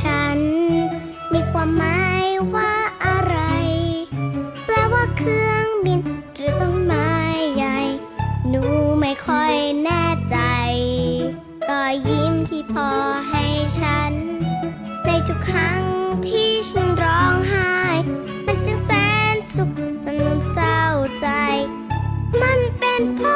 ฉัน มีความหมายว่าอะไร แปลว่าเครื่องบิน หรือต้นไม้ใหญ่ หนูไม่ค่อยแน่ใจ รอยยิ้มที่พ่อให้ฉัน ในทุกครั้งที่ฉันร้องไห้ มันจึงแสนสุขจนลืมเศร้าใจ มันเป็นเพราะ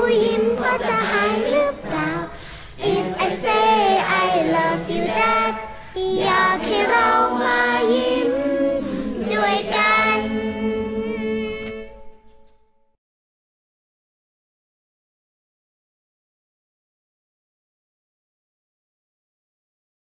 乌云破沧海。